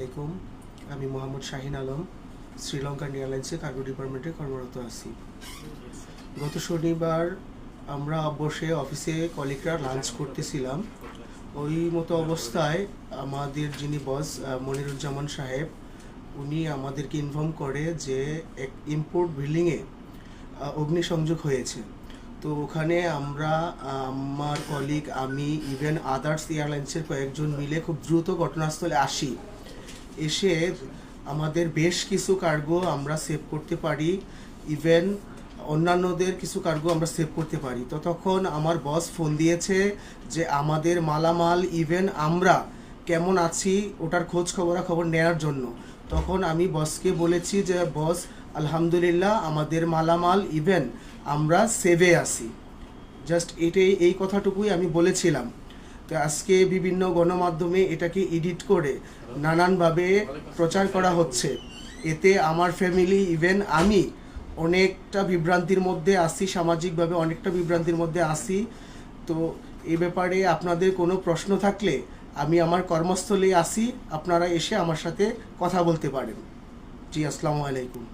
আলাইকুম। আমি মোহাম্মদ শাহিন আলম শ্রীলঙ্কান এয়ারলাইন্সে কার্গো ডিপার্টমেন্টে কর্মরত আছি। গত শনিবার আমরা বসে অফিসে কলিগরা লাঞ্চ করতেছিলাম। ওই মতো অবস্থায় আমাদের যিনি বস মনিরুজ্জামান সাহেব, উনি আমাদেরকে ইনফর্ম করে যে এক ইম্পোর্ট বিল্ডিংয়ে অগ্নিসংযোগ হয়েছে। তো ওখানে আমরা, আমার কলিগ আমি ইভেন আদার্স এয়ারলাইন্সের কয়েকজন মিলে খুব দ্রুত ঘটনাস্থলে আসি। এসে আমাদের বেশ কিছু কার্গো আমরা সেভ করতে পারি ইভেন অন্যান্যদের কিছু কার্গো আমরা সেভ করতে পারি। তো তখন আমার বস ফোন দিয়েছে যে, আমাদের মালামাল ইভেন আমরা কেমন আছি, ওটার খোঁজ খবরাখবর নেওয়ার জন্য। তখন আমি বসকে বলেছি যে বস আলহামদুলিল্লাহ, আমাদের মালামাল ইভেন আমরা সেভে আছি। জাস্ট এটাই, এই কথাটুকুই আমি বলেছিলাম। তো আজকে বিভিন্ন গণমাধ্যমে এটাকে এডিট করে নানানভাবে প্রচার করা হচ্ছে। এতে আমার ফ্যামিলি ইভেন আমি অনেকটা বিভ্রান্তির মধ্যে আসি সামাজিকভাবে অনেকটা বিভ্রান্তির মধ্যে আসি তো এ ব্যাপারে আপনাদের কোনো প্রশ্ন থাকলে আমি আমার কর্মস্থলে আসি আপনারা এসে আমার সাথে কথা বলতে পারেন। জি, আসসালামু আলাইকুম।